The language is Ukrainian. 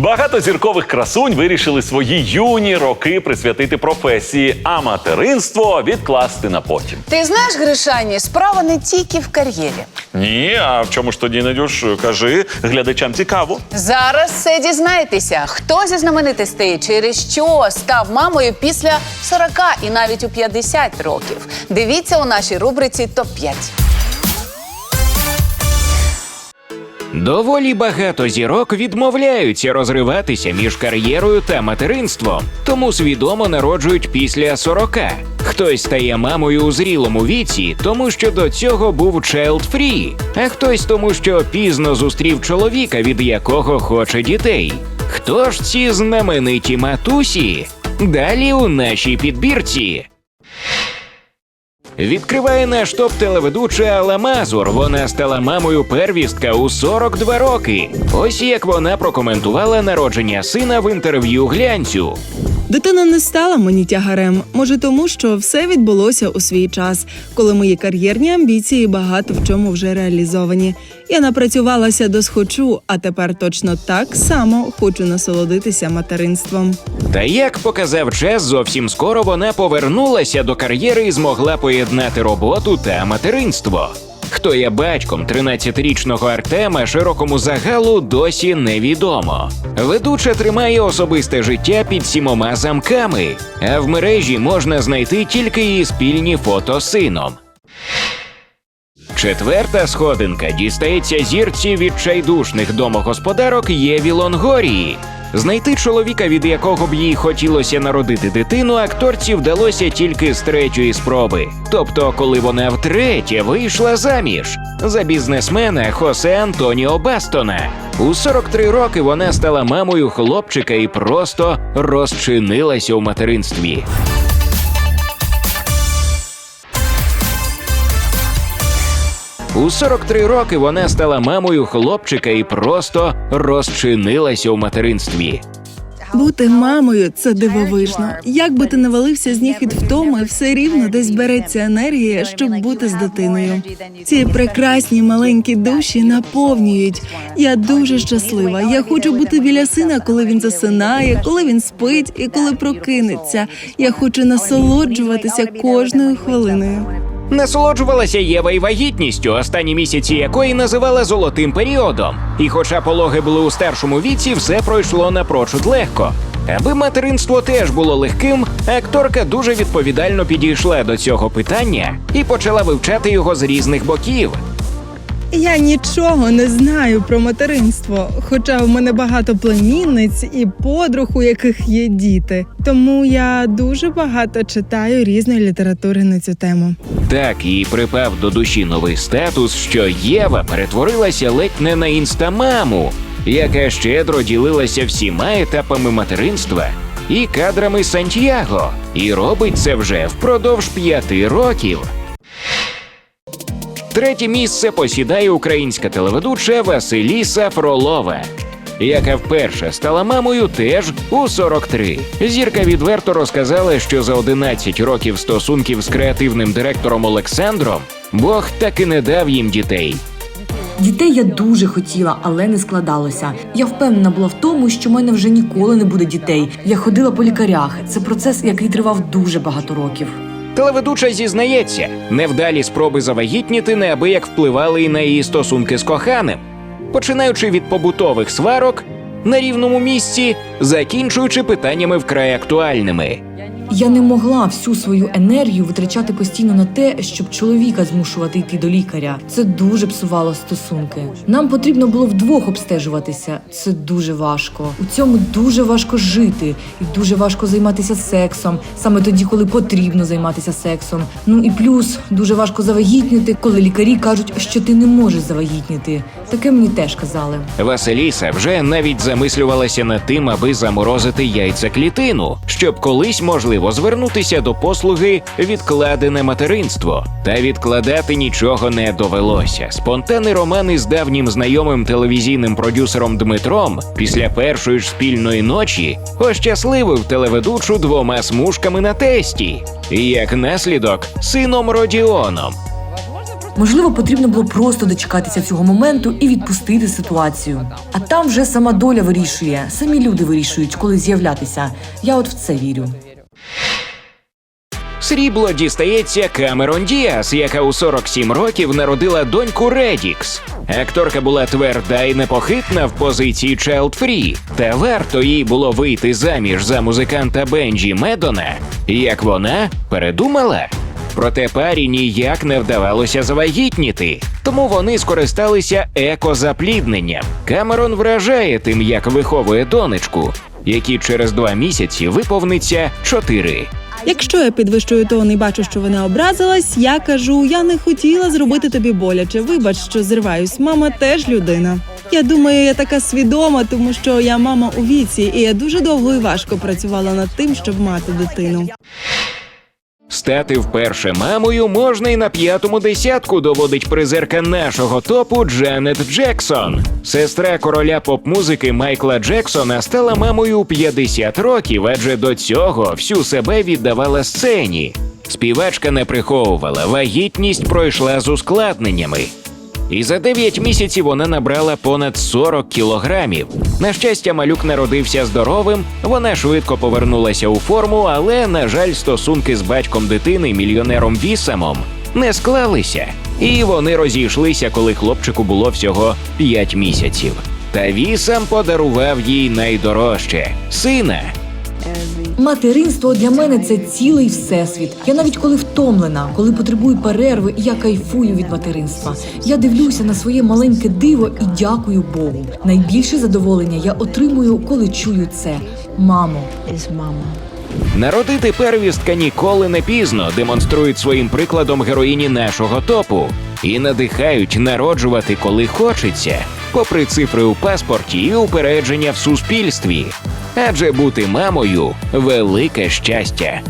Багато зіркових красунь вирішили свої юні роки присвятити професії, а материнство відкласти на потім. Ти знаєш, Гришані, справа не тільки в кар'єрі. Ні, а в чому ж тоді Надюш? Кажи, глядачам цікаво. Зараз все дізнаєтеся, хто зі знаменитостей через що став мамою після 40 і навіть у 50 років. Дивіться у нашій рубриці топ 5 Доволі багато зірок відмовляються розриватися між кар'єрою та материнством, тому свідомо народжують після 40. Хтось стає мамою у зрілому віці, тому що до цього був child-free, а хтось тому, що пізно зустрів чоловіка, від якого хоче дітей. Хто ж ці знамениті матусі? Далі у нашій підбірці. Відкриває наш топ телеведуча Алла Мазур. Вона стала мамою первістка у 42 роки. Ось як вона прокоментувала народження сина в інтерв'ю глянцю. Дитина не стала мені тягарем. Може, тому що все відбулося у свій час, коли мої кар'єрні амбіції багато в чому вже реалізовані. Я напрацювалася до схочу, а тепер точно так само хочу насолодитися материнством. Та як показав час, зовсім скоро вона повернулася до кар'єри і змогла поєднати роботу та материнство. Хто є батьком 13-річного Артема широкому загалу досі невідомо. Ведуча тримає особисте життя під сімома замками, а в мережі можна знайти тільки її спільні фото з сином. Четверта сходинка дістається зірці відчайдушних домогосподарок Єві Лонгорії. Знайти чоловіка, від якого б їй хотілося народити дитину, акторці вдалося тільки з третьої спроби. Тобто, коли вона втретє вийшла заміж за бізнесмена Хосе Антоніо Бастона. У 43 роки вона стала мамою хлопчика і просто розчинилася у материнстві. У 43 роки вона стала мамою хлопчика і просто розчинилася у материнстві. Бути мамою це дивовижно. Як би ти не валився з ніг від втоми, все рівно десь береться енергія, щоб бути з дитиною. Ці прекрасні маленькі душі наповнюють. Я дуже щаслива. Я хочу бути біля сина, коли він засинає, коли він спить і коли прокинеться. Я хочу насолоджуватися кожною хвилиною. Насолоджувалася Єва й вагітністю, останні місяці якої називала золотим періодом. І хоча пологи були у старшому віці, все пройшло напрочуд легко. Аби материнство теж було легким, акторка дуже відповідально підійшла до цього питання і почала вивчати його з різних боків. Я нічого не знаю про материнство, хоча в мене багато племінниць і подруг, у яких є діти. Тому я дуже багато читаю різної літератури на цю тему. Так їй припав до душі новий статус, що Єва перетворилася ледь не на інстамаму, яка щедро ділилася всіма етапами материнства і кадрами Сантьяго, і робить це вже впродовж п'яти років. Третє місце посідає українська телеведуча Василіса Фролова, яка вперше стала мамою теж у 43. Зірка відверто розказала, що за 11 років стосунків з креативним директором Олександром Бог таки не дав їм дітей. Дітей я дуже хотіла, але не складалося. Я впевнена була в тому, що в мене вже ніколи не буде дітей. Я ходила по лікарях. Це процес, який тривав дуже багато років. Телеведуча зізнається, невдалі спроби завагітніти неабияк впливали і на її стосунки з коханим, починаючи від побутових сварок на рівному місці, закінчуючи питаннями вкрай актуальними. Я не могла всю свою енергію витрачати постійно на те, щоб чоловіка змушувати йти до лікаря. Це дуже псувало стосунки. Нам потрібно було вдвох обстежуватися. Це дуже важко. У цьому дуже важко жити, і дуже важко займатися сексом саме тоді, коли потрібно займатися сексом. Ну і плюс дуже важко завагітніти, коли лікарі кажуть, що ти не можеш завагітніти. Таке мені теж казали. Василіса вже навіть замислювалася над тим, аби заморозити яйцеклітину, щоб колись можливо звернутися до послуги відкладене материнство. Та відкладати нічого не довелося. Спонтанний роман із давнім знайомим телевізійним продюсером Дмитром після першої ж спільної ночі ощасливив телеведучу двома смужками на тесті, і як наслідок сином Родіоном. Можливо, потрібно було просто дочекатися цього моменту і відпустити ситуацію. А там вже сама доля вирішує, самі люди вирішують, коли з'являтися. Я от в це вірю. Срібло дістається Камерон Діас, яка у 47 років народила доньку Редікс. Акторка була тверда і непохитна в позиції Child Free, та варто їй було вийти заміж за музиканта Бенджі Медона, як вона передумала. Проте парі ніяк не вдавалося завагітніти, тому вони скористалися екозаплідненням. Камерон вражає тим, як виховує донечку, якій через два місяці виповниться чотири. Якщо я підвищую тон і бачу, що вона образилась, я кажу: я не хотіла зробити тобі боляче. Вибач, що зриваюсь. Мама теж людина. Я думаю, я така свідома, тому що я мама у віці, і я дуже довго і важко працювала над тим, щоб мати дитину. Стати вперше мамою можна і на п'ятому десятку, доводить призерка нашого топу Джанет Джексон. Сестра короля поп-музики Майкла Джексона стала мамою у 50 років, адже до цього всю себе віддавала сцені. Співачка не приховувала, вагітність пройшла з ускладненнями. І за 9 місяців вона набрала понад 40 кілограмів. На щастя, малюк народився здоровим. Вона швидко повернулася у форму, але, на жаль, стосунки з батьком дитини, мільйонером Вісамом, не склалися. І вони розійшлися, коли хлопчику було всього 5 місяців. Та Вісам подарував їй найдорожче сина. Материнство для мене це цілий всесвіт. Я навіть коли втомлена, коли потребую перерви, я кайфую від материнства. Я дивлюся на своє маленьке диво і дякую Богу. Найбільше задоволення я отримую, коли чую це. Мамо, Народити первістка ніколи не пізно демонструють своїм прикладом героїні нашого топу і надихають народжувати, коли хочеться, попри цифри у паспорті і упередження в суспільстві. Адже бути мамою велике щастя.